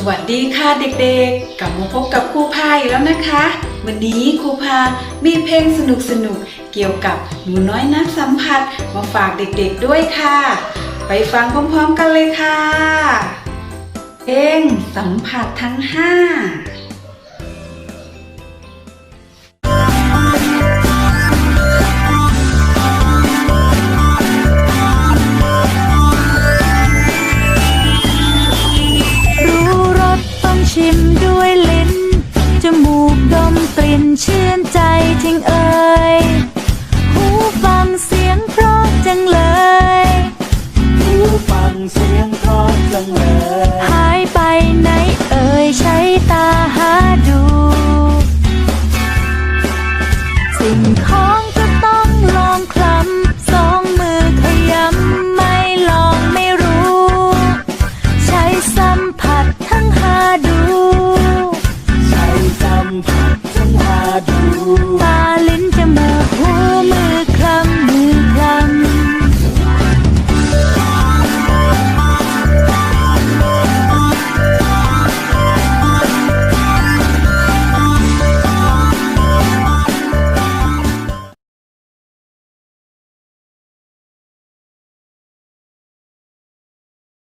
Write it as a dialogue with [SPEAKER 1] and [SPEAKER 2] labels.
[SPEAKER 1] สวัสดีค่ะเด็กๆ กลับมาพบกับครูพายแล้วนะคะ วันนี้ครูพา มีเพลงสนุกๆเกี่ยวกับหนูน้อยนักสัมผัสมาฝากเด็กๆด้วยค่ะ ไปฟังพร้อมๆกันเลยค่ะ เพลงสัมผัสทั้งห้า
[SPEAKER 2] ชิมด้วยลิ้น จมูกดมกลิ่นชื่นใจจริงเอ่ย หูฟังเสียงเพราะจังเลย
[SPEAKER 3] หูฟังเสียงเพราะจังเลย ห
[SPEAKER 2] ายไปไหนเอ่ยใช้ตาหาดู สิ่งของ
[SPEAKER 3] amor.